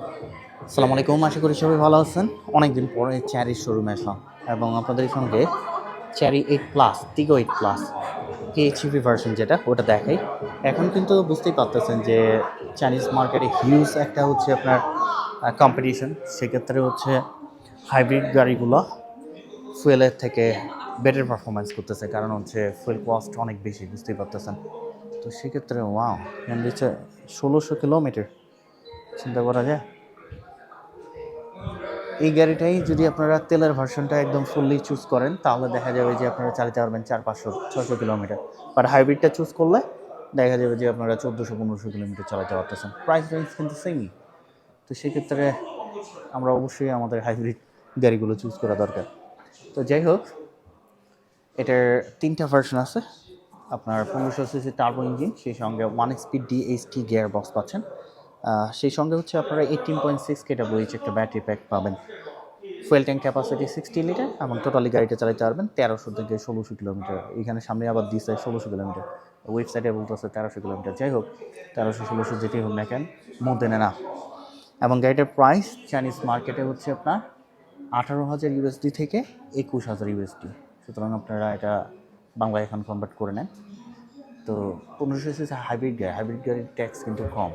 আসসালামু আলাইকুম, আশা করি সবাই ভালো আছেন। অনেকদিন পরে চ্যারির শোরুমে আসলাম এবং আপনাদের সঙ্গে Chery eight plus Tiggo eight plus PHEV version যেটা, ওটা দেখাই। এখন কিন্তু বুঝতেই পারতেছেন যে চাইনিজ মার্কেটে হিউজ একটা হচ্ছে আপনার কম্পিটিশন সেক্ষেত্রে হচ্ছে হাইব্রিড গাড়িগুলো ফুয়েলের থেকে বেটার পারফরমেন্স করতেছে, কারণ হচ্ছে ফুয়েল কস্ট অনেক বেশি, বুঝতেই পারতেছেন। তো সেক্ষেত্রে ওয়াও হচ্ছে ষোলোশো কিলোমিটার। চিন্তা করা যায়? এই গাড়িটাই যদি আপনারা তেলের ভার্সনটা একদম ফুললি চুজ করেন, তাহলে দেখা যাবে যে আপনারা চালাতে পারবেন চার পাঁচশো ছশো কিলোমিটার। বাট হাইব্রিডটা চুজ করলে দেখা যাবে যে আপনারা চোদ্দোশো, পনেরোশো কিলোমিটার চালাতে পারতেছেন। প্রাইস রেঞ্জ কিন্তু সেমই তো সেক্ষেত্রে আমরা অবশ্যই আমাদের হাইব্রিড গাড়িগুলো চুজ করা দরকার। তো যাই হোক, এটার তিনটা ভার্সন আছে। আপনার পনেরোশো সিসি টার্বো ইঞ্জিন সেই সঙ্গে one speed DHT gear box পাচ্ছেন। সেই সঙ্গে হচ্ছে আপনারা এইটিন পয়েন্ট সিক্স কেটা বইছে একটা ব্যাটারি প্যাক পাবেন। Fuel tank capacity sixty litre এবং টোটালি গাড়িটা চালাতে পারবেন তেরোশো থেকে ষোলোশো কিলোমিটার। এখানে সামনে আবার দিচ্ছে ষোলোশো কিলোমিটার। ওয়েবসাইটে বলতেছে তেরোশো কিলোমিটার। যাই হোক, তেরোশো, ষোলোশো যেটাই হোক না কেন মধ্যে না এবং গাড়িটার প্রাইস চাইনিজ মার্কেটে হচ্ছে আপনার আঠারো হাজার ইউএসডি থেকে একুশ হাজার ইউএসডি সুতরাং আপনারা এটা বাংলায় এখন কনভার্ট করে নেন। তো পনেরোশো সিসি হাইব্রিড গাড়ি হাইব্রিড গাড়ির ট্যাক্স কিন্তু কম।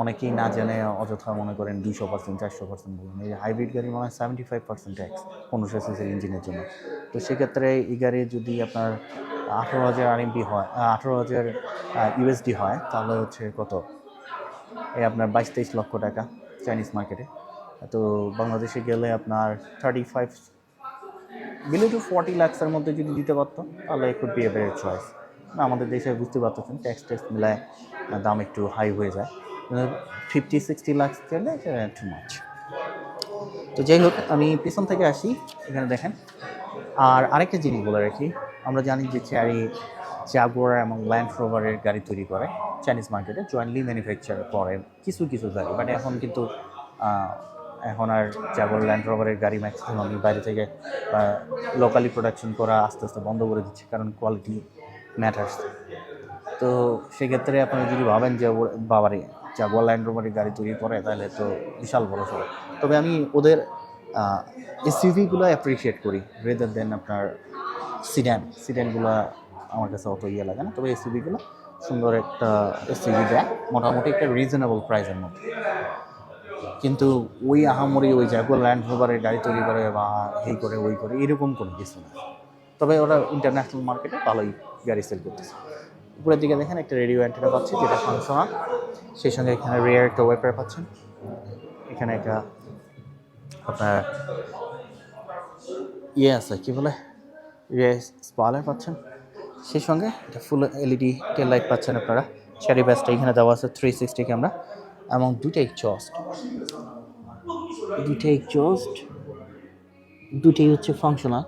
অনেকেই না জানে অযথা মনে করেন দুশো পার্সেন্ট চারশো পার্সেন্ট বলুন। এই হাইব্রিড গাড়ি মনে হয় সেভেন্টি ফাইভ পার্সেন্ট ট্যাক্স পনেরোশো সিসির ইঞ্জিনের জন্য। তো সেক্ষেত্রে এই গাড়ি যদি আপনার আঠারো হাজার আরএমপি হয় আঠারো হাজার ইউএসডি হয়, তাহলে হচ্ছে কত? এই আপনার বাইশ তেইশ লক্ষ টাকা চাইনিজ মার্কেটে তো বাংলাদেশে গেলে আপনার thirty five below to forty লাক্সের মধ্যে যদি দিতে পারতো, তাহলে could be a better choice আমাদের দেশে বুঝতে পারতেছেন ট্যাক্স ট্যাক্স মিলায় দাম একটু হাই হয়ে যায়। ফিফটি, সিক্সটি লাক্স গেলে টু মাচ তো যাই হোক, আমি পিছন থেকে আসি, এখানে দেখেন। আর আরেকটা জিনিস বলে রাখি, আমরা জানি যে চ্যারি জাগুয়ার এবং ল্যান্ড রোভারের গাড়ি তৈরি করে চাইনিজ মার্কেটে জয়েন্টলি ম্যানুফ্যাকচার করে, কিছু কিছু গাড়ি। বাট এখন কিন্তু এখন আর জাগুয়ার ল্যান্ড রোভারের গাড়ি ম্যাক্সিমাম বাইরে থেকে লোকালি প্রোডাকশন করা আস্তে আস্তে বন্ধ করে দিচ্ছে, কারণ কোয়ালিটি ম্যাটার্স তো সেক্ষেত্রে আপনি যদি ভাবেন যে, বাবারে জাগুয়ার ল্যান্ড রোভারের গাড়ি তৈরি করে, তাহলে তো বিশাল বড় সড়ো তবে আমি ওদের এসইভিগুলো অ্যাপ্রিসিয়েট করি রেদার দেন আপনার সিড্যান সিড্যানগুলো আমার কাছে অত ইয়ে লাগে না, তবে এসইভিগুলো সুন্দর একটা এসইভি দেয়, মোটামুটি একটা রিজনেবল প্রাইসের মধ্যে। কিন্তু ওই আহামরি ওই জাগুয়ার ল্যান্ড রোভারের গাড়ি তৈরি করে বা এই করে, ওই করে, এরকম কোনো কিছু না। তবে ওরা ইন্টারন্যাশনাল মার্কেটে ভালোই গাড়ি সেল করতেছে। উপরের দিকে দেখেন একটা রেডিও অ্যান্টেনা পাচ্ছি, যেটা ফাংশনাল সেই সঙ্গে এখানে রেয়ার একটা ওয়েপার পাচ্ছেন। এখানে একটা আপনার ইয়ে আছে, কী বলে? রে স্পালার পাচ্ছেন। সেই সঙ্গে একটা ফুল এলইডি টেল লাইট পাচ্ছেন আপনারা। চারি ব্যাসটা এখানে দেওয়া আছে থ্রি সিক্সটি ক্যামেরা এবং দুটাই এক্সস্ট দুটাই এক্সস্ট দুটাই হচ্ছে ফাংশনাল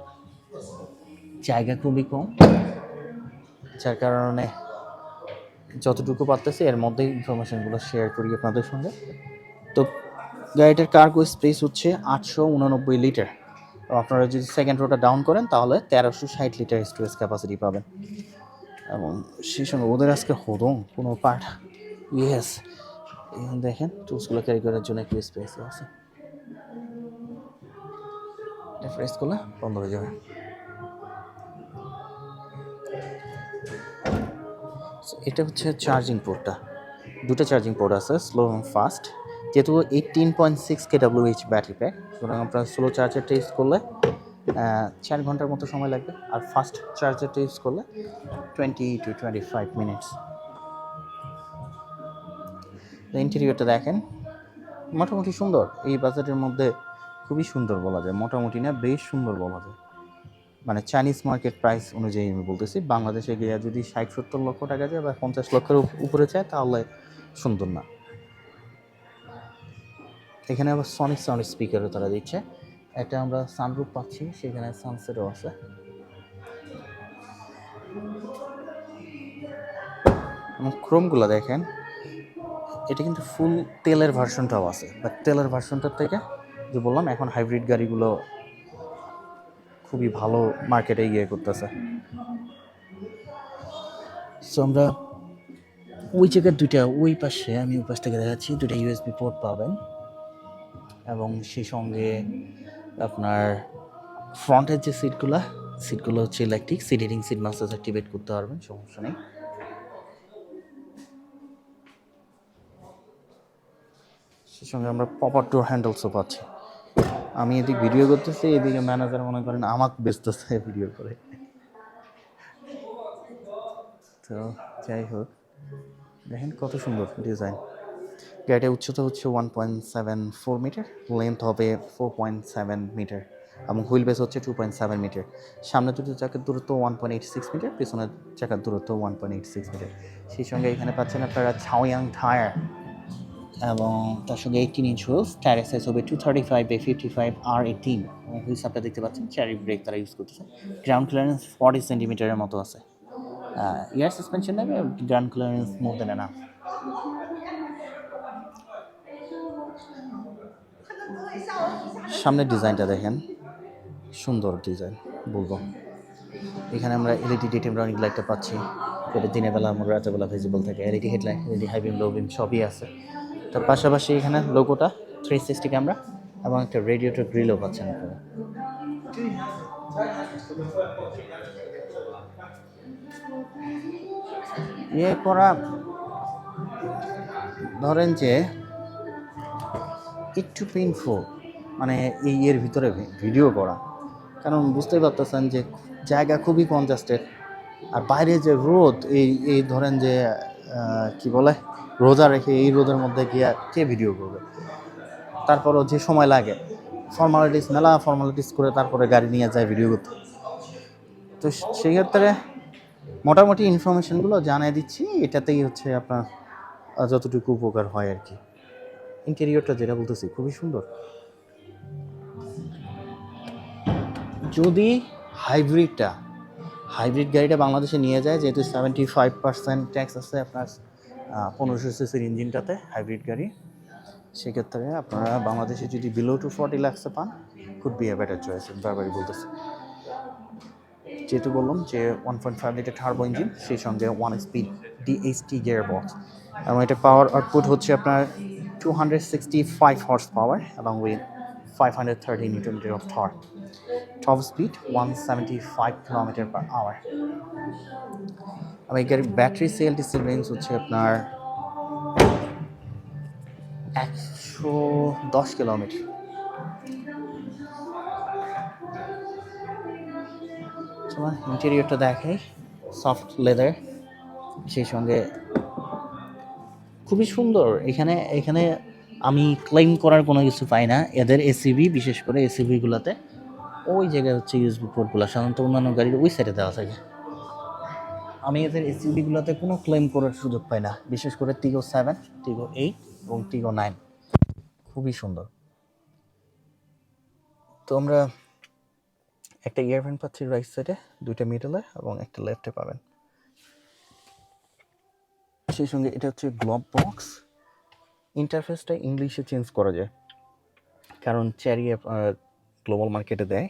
জায়গা খুবই কম। যার কারণে যতটুকু পারতেছি, এর মধ্যেই ইনফরমেশনগুলো শেয়ার করি আপনাদের সঙ্গে। তো গাড়িটার কার্গো স্পেস হচ্ছে আটশো উননব্বই লিটার আপনারা যদি সেকেন্ড রোটা ডাউন করেন, তাহলে তেরোশো ষাট লিটার স্টোরেজ ক্যাপাসিটি পাবেন। এবং সেই সঙ্গে ওদের আজকে হদম কোনো পার্ট ইয়েস দেখেন টুলসগুলো ক্যারি করার জন্য একটু স্পেস আছে। বন্ধ হয়ে যাবে। এটা হচ্ছে চার্জিং পোর্টটা দুটো চার্জিং পোর্ট আছে স্লো এবং ফাস্ট যেহেতু eighteen point six K W H battery pack সুতরাং আপনার স্লো চার্জারটা ইউজ করলে চার ঘণ্টার মতো সময় লাগবে। আর ফাস্ট চার্জারটা ইউজ করলে twenty to twenty five minutes ইন্টেরিয়রটা দেখেন, মোটামুটি সুন্দর। এই বাজেটের মধ্যে খুবই সুন্দর বলা যায়। মোটামুটি না, বেশ সুন্দর বলা যায়। মানে চাইনিজ মার্কেট প্রাইস অনুযায়ী আমি বলতেছি, বাংলাদেশে গিয়ে যদি ষাট সত্তর লক্ষ টাকা যায় বা পঞ্চাশ লক্ষের উপরে যায় তাহলে সুন্দর না। এখানে আবার সনিক সাউন্ড স্পিকারও তারা দিচ্ছে। একটা আমরা সানরুফ পাচ্ছি, সেখানে সানসেটও আছে। এবং ক্রোমগুলো দেখেন, এটা কিন্তু ফুল তেলের ভার্সনটাও আছে। বাট তেলের ভার্সনটার থেকে যে বললাম, এখন হাইব্রিড গাড়িগুলো খুবই ভালো মার্কেটে ইয়ে করতেছে। সো আমরা ওই জায়গার দুইটা, ওই পাশে আমি ওই পাশ থেকে দেখাচ্ছি, দুইটা ইউএসবি পোর্ট পাবেন। এবং সেই সঙ্গে আপনার ফ্রন্টের যে সিটগুলো সিটগুলো হচ্ছে electric seat heating seat massage activate করতে পারবেন, সমস্যা নেই। সেই সঙ্গে আমরা পপার ডোর হ্যান্ডেলসও পাচ্ছি। আমি এদিক ভিডিও করতেছি, এদিকে ম্যানেজার মনে করেন আমাকে বেচতেছে ভিডিও করে। তো যাই হোক, দেখেন কত সুন্দর ডিজাইন গাড়িটার উচ্চতা হচ্ছে one point seven four metre length হবে ফোর পয়েন্ট সেভেন মিটার এবং হুইল বেস হচ্ছে টু পয়েন্ট সেভেন মিটার সামনে দুটো চাকার দূরত্ব one point eight six metre পিছনের চাকার দূরত্ব one point eight six metre সেই সঙ্গে এখানে পাচ্ছেন আপনারা ছাওয়াং টায়ার এবং তার সঙ্গে eighteen inch wheels tyre size হবে two thirty five by fifty five R eighteen wheels আপনারা দেখতে পাচ্ছেন চারি ব্রেক তারা ইউজ করতেছে। গ্রাউন্ড ক্লিয়ারেন্স ফর্টি সেন্টিমিটারের মতো আছে। ইয়ার সাসপেনশন নেবে গ্রাউন্ড ক্লিয়ারেন্স মোর দেন না সামনের ডিজাইনটা দেখেন, সুন্দর ডিজাইন, বলব। এখানে আমরা এলইডি ডিটেম রানিং লাইটটা পাচ্ছি। যেটা দিনের বেলা আমরা রাতের বেলা ভিজিবল থাকে। LED headlight LED high beam low beam সবই আছে। তার পাশাপাশি এখানে লোগোটা থ্রি সিক্সটি ক্যামেরা এবং একটা রেডিওটার গ্রিলও পাচ্ছেন আপনারা। ইয়ে করা ধরেন যে একটু পেইনফুল মানে এই এর ভিতরে ভিডিও করা। কারণ বুঝতেই পারতেছেন যে জায়গা খুবই কনজাস্টেড আর বাইরে যে রোদ, এই এই ধরেন যে কি বলে? রোজা রেখে এই রোদের মধ্যে গিয়ে কে ভিডিও করবে? তারপরও যে সময় লাগে ফর্মালিটিস মেলা ফর্মালিটিস করে তারপরে গাড়ি নিয়ে যায় ভিডিও করতে। তো সেই ক্ষেত্রে মোটামুটি ইনফরমেশনগুলো জানিয়ে দিচ্ছি, এটাতেই হচ্ছে আপনার যতটুকু উপকার হয় আর কি। ইন্টেরিয়রটা যেটা বলতেছি, খুবই সুন্দর। যদি হাইব্রিডটা হাইব্রিড গাড়িটা বাংলাদেশে নিয়ে যায়, যেহেতু সেভেন্টি ফাইভ পার্সেন্ট ট্যাক্স আছে আপনার পনেরোশো সিসির ইঞ্জিনটাতে হাইব্রিড গাড়ি। সেক্ষেত্রে আপনারা বাংলাদেশে যদি বিলো টু ফর্টি লাক্সে পান could be a better choice বারবারই বলতেছে। যেহেতু বললাম যে one point five litre turbo engine সেই সঙ্গে one speed DST gear box এবং এটা পাওয়ার আউটপুট হচ্ছে আপনার two hundred sixty five horsepower এবং with five hundred thirty newton metre of torque top speed one seventy five kilometre per hour এই গাড়ির battery sell range হচ্ছে আপনার একশো দশ কিলোমিটার। ইন্টেরিয়রটা দেখাই, সফট লেদার, সেই সঙ্গে খুবই সুন্দর। এখানে এখানে আমি ক্লেম করার কোনো কিছু পাই না। এদের এসিবি বিশেষ করে এসিবিগুলোতে ওই জায়গায় হচ্ছে ইউএসবি পোর্টগুলো সাধারণত অন্যান্য গাড়ির ওই সাইডে দেওয়া থাকে। আমি এদের এসিবিগুলোতে কোনো ক্লেম করার সুযোগ পাই না। বিশেষ করে টিগো সেভেন টিগো এইট এবং টিগো নাইন খুবই সুন্দর। তো আমরা একটা ইয়ারফোন পাচ্ছি রাইট সাইডে দুইটা মিডলে এবং একটা লেফটে পাবেন। সেই সঙ্গে এটা হচ্ছে গ্লোব বক্স ইন্টারফেসটা ইংলিশে চেঞ্জ করা যায়। কারণ চ্যারি গ্লোবাল মার্কেটে দেয়।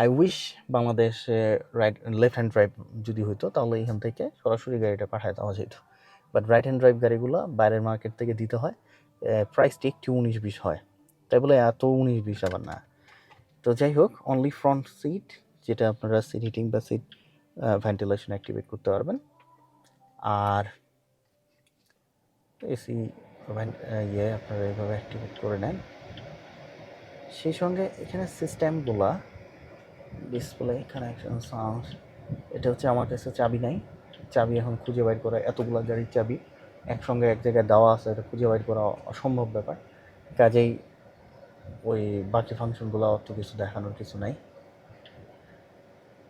আই উইশ বাংলাদেশে রাইট লেফট হ্যান্ড ড্রাইভ যদি হতো তাহলে এখান থেকে সরাসরি গাড়িটা পাঠায় দেওয়া যেত। বাট রাইট হ্যান্ড ড্রাইভ গাড়িগুলো বাইরের মার্কেট থেকে দিতে হয় প্রাইসটি একটু উনিশ বিশ হয়। তাই বলে এত উনিশ বিশ আবার না। তো যাই হোক অনলি ফ্রন্ট সিট যেটা আপনারা সিট হিটিং বা সিট ভেন্টিলেশন অ্যাক্টিভেট করতে পারবেন। আর এসি ইয়ে আপনারা এইভাবে অ্যাক্টিভেট করে নেন। সেই সঙ্গে এখানে সিস্টেমগুলা ডিসপ্লে কানেকশন সাউন্ড এটা হচ্ছে আমার কাছে চাবি নাই। চাবি এখন খুঁজে বাইর করা, এতগুলো গাড়ির চাবি একসঙ্গে এক জায়গায় দেওয়া আছে, এটা খুঁজে বাইর করা অসম্ভব ব্যাপার। কাজেই ওই বাকি ফাংশনগুলো অত কিছু দেখানোর কিছু নাই।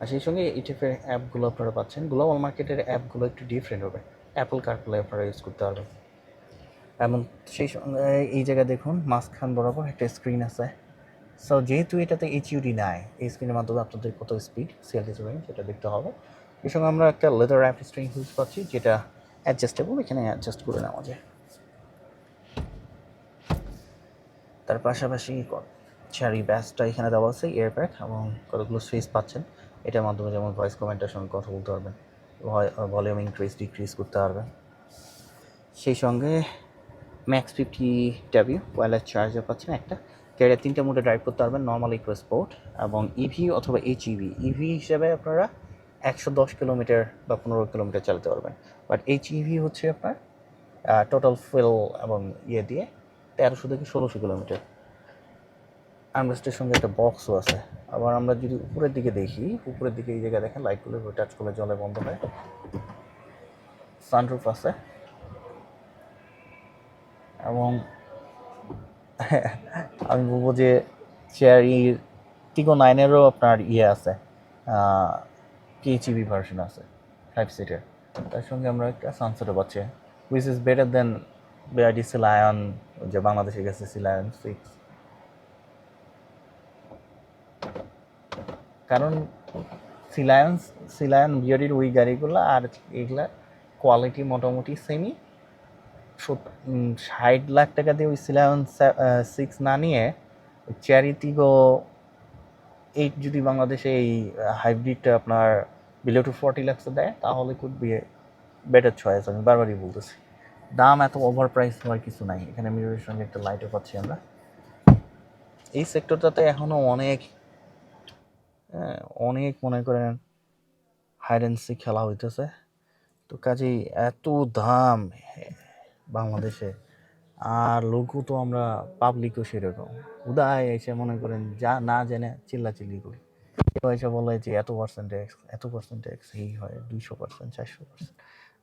আর সেই সঙ্গে ইটিএফের অ্যাপগুলো আপনারা পাচ্ছেন। গ্লোবাল মার্কেটের অ্যাপগুলো একটু ডিফারেন্ট হবে। অ্যাপল কারপ্লে আপনারা ইউজ করতে পারবেন। এমন সেই সঙ্গে এই জায়গায় দেখুন, মাঝখান বরাবর একটা স্ক্রিন আছে। সো যেহেতু এটাতে এইচইউডি নাই, এই স্ক্রিনের মাধ্যমে আপনাদের কত স্পিড সিএলটি রেঞ্জ সেটা দেখতে হবে। এর সঙ্গে আমরা একটা লেদার অ্যাপ স্ট্রিং ইউজ পাচ্ছি যেটা অ্যাডজাস্টেবল এখানে অ্যাডজাস্ট করে নেওয়া যায়। তার পাশাপাশি চারি ব্যাসটা এখানে দেওয়া আছে এয়ারপ্যাক এবং কতগুলো সুইচ পাচ্ছেন, এটার মাধ্যমে যেমন ভয়েস কমেন্টের সঙ্গে কথা বলতে পারবেন ভলিউম ইনক্রিজ ডিক্রিজ করতে পারবেন। সেই সঙ্গে max fifty W wireless charger পাচ্ছেন একটা গাড়িটা তিনটা মোটে ড্রাইভ করতে পারবেন নর্মাল ইকো স্পোর্ট এবং ইভি অথবা এইচ ইভি ইভি হিসেবে আপনারা একশো দশ কিলোমিটার বা পনেরো কিলোমিটার চালাতে পারবেন। বাট এইচ ইভি হচ্ছে আপনার টোটাল ফুয়েল এবং ইয়ে দিয়ে তেরোশো থেকে ষোলোশো কিলোমিটার। আর্মরেস্টের সঙ্গে একটা বক্সও আছে। আবার আমরা যদি উপরের দিকে দেখি, উপরের দিকে এই জায়গায় দেখেন লাইটগুলো টাচ করলে জলে বন্ধ হয়। সানরুফ আছে। এবং আমি বলব যে চেয়ারির টিকো নাইনেরও আপনার ইয়ে আছে পিএইচইবি ভার্সন আছে ফাইভ সিটের তার সঙ্গে আমরা একটা সানসেটও পাচ্ছি which is better than BYD Sealion যে বাংলাদেশে গেছে সিলায়ন সিক্স কারণ সিলায়ন সিলায়ন বিআরডির ওই গাড়িগুলো আর এগুলা কোয়ালিটি মোটামুটি সেমই ষাট লাখ টাকা দিয়ে ওই সিলায়ন সিক্স না নিয়ে চ্যারিটিগো এইট যদি বাংলাদেশে এই হাইব্রিডটা আপনার বিলো টু ফর্টি লাক্সে দেয়, তাহলে খুব বি বেটার চয়েস আমি বারবারই বলতেছি। দাম এত ওভার প্রাইস হওয়ার কিছু নাই, এখানে মিররের সঙ্গে একটা লাইটও পাচ্ছি আমরা। এই সেক্টরটাতে এখনও অনেক অনেক মনে করেন হাইডেন্সি খেলা হইতেছে। তো কাজেই এত দাম বাংলাদেশে। আর লোকও তো আমরা পাবলিকও সেরকম। উদয় এসে মনে করেন যা না জেনে চিল্লাচিল্লি করি। কেউ এসে বলে যে এত পার্সেন্ট ট্যাক্স এত পার্সেন্ট ট্যাক্স এই হয় দুইশো পার্সেন্ট চারশো পার্সেন্ট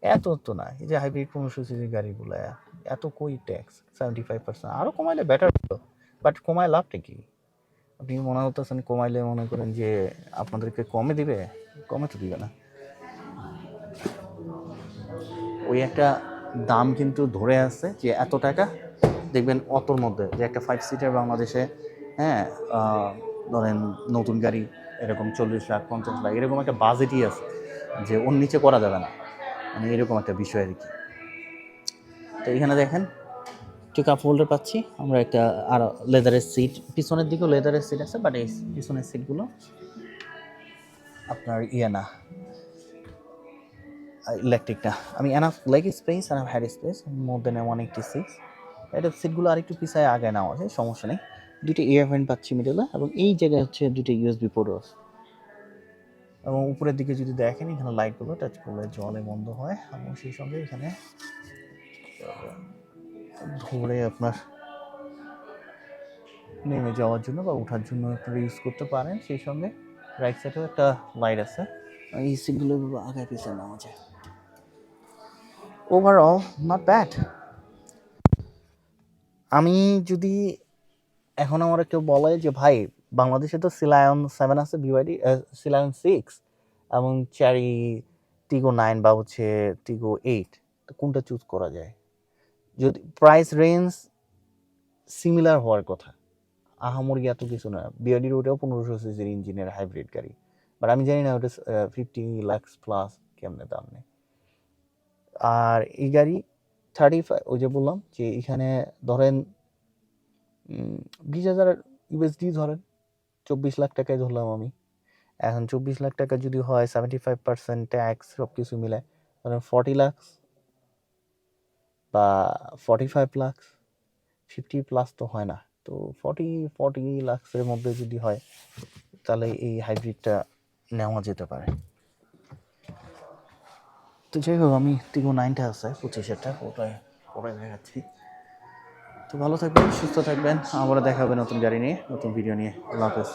এত তো না, এই যে হাইব্রিড পনেরোশো সিসি গাড়িগুলো, এত কই ট্যাক্স সেভেন্টি ফাইভ পার্সেন্ট আরও কমাইলে বেটার হতো। বাট কমায় লাভটা কি? আপনি মনে হতেছেন কমাইলে মনে করেন যে আপনাদেরকে কমে দিবে? কমে তো দিবে না। ওই একটা দাম কিন্তু ধরে আছে যে এত টাকা। দেখবেন অতর মধ্যে যে একটা ফাইভ সিটার বাংলাদেশে হ্যাঁ ধরেন নতুন গাড়ি, এরকম চল্লিশ লাখ, পঞ্চাশ লাখ, এরকম একটা বাজেটই আছে যে ওর নিচে করা যাবে না। মানে এরকম একটা বিষয় আর কি। তো এখানে দেখেন, একটু কাপ হোল্ডার পাচ্ছি। আমরা একটা আর লেদারের সিট পিছনের দিকেও লেদারের সিট আছে বাট এই পিছনের সিটগুলো আপনার ইয়ে না। ইলেকট্রিক না আমি enough leg space enough head space more than one eighty six এটা সিটগুলো আরেকটু পিছায় আগে নেওয়া আছে, সমস্যা নেই। দুটো ইয়ার ভ্যান পাচ্ছি মিডলে এবং এই জায়গায় হচ্ছে দুটো ইউএসবি পোর্ট আছে। এবং উপরের দিকে যদি দেখেন, এখানে লাইটগুলো টাচ করলে জলে বন্ধ হয় এবং সেই সঙ্গে এখানে ধরে আপনার নেমে যাওয়ার জন্য বা ওঠার জন্য আপনারা ইউজ করতে পারেন। সেই সঙ্গে রাইট সাইডেও একটা লাইট আছে। এই সিটগুলো আগে পিছনে নেওয়া যায় ওভারঅল নট ব্যাড আমি যদি এখন আমার কেউ বলে যে, ভাই, বাংলাদেশে তো সিলায়ন সেভেন আছে বিওয়াইডি সিলায়ন সিক্স এবং চ্যারি টিগো নাইন বা হচ্ছে টিগো এইট তো কোনটা চুজ করা যায়? যদি প্রাইস রেঞ্জ সিমিলার হওয়ার কথা। আহামরি এত কিছু না। বিআরডির ওটাও পনেরোশো সিসির ইঞ্জিনের হাইব্রিড গাড়ি। বাট আমি জানি না ওটা ফিফটি লাক্স প্লাস কেমনে দাম নেই আর এই গাড়ি থার্টি ফাইভ ওই যে বললাম যে এখানে ধরেন বিশ হাজার ইউএসডি ধরেন, চব্বিশ লাখ টাকায় ধরলাম আমি। এখন চব্বিশ লাখ টাকা যদি হয় সেভেন্টি ফাইভ পার্সেন্ট ট্যাক্স সব কিছু মিলে ধরেন ফর্টি লাক্স বা forty five lakhs fifty plus তো হয় না। তো ফর্টি ফর্টি লাক্সের মধ্যে যদি হয়, তাহলে এই হাইব্রিডটা নেওয়া যেতে পারে। তো যাই হোক, আমি টিগো নাইনটা আছে, পঁচিশেরটা, ওটাই পরে দেখাচ্ছি। তো ভালো থাকবেন, সুস্থ থাকবেন আবার দেখা হবে নতুন গাড়ি নিয়ে, নতুন ভিডিও নিয়ে। আল্লাহ হাফেজ।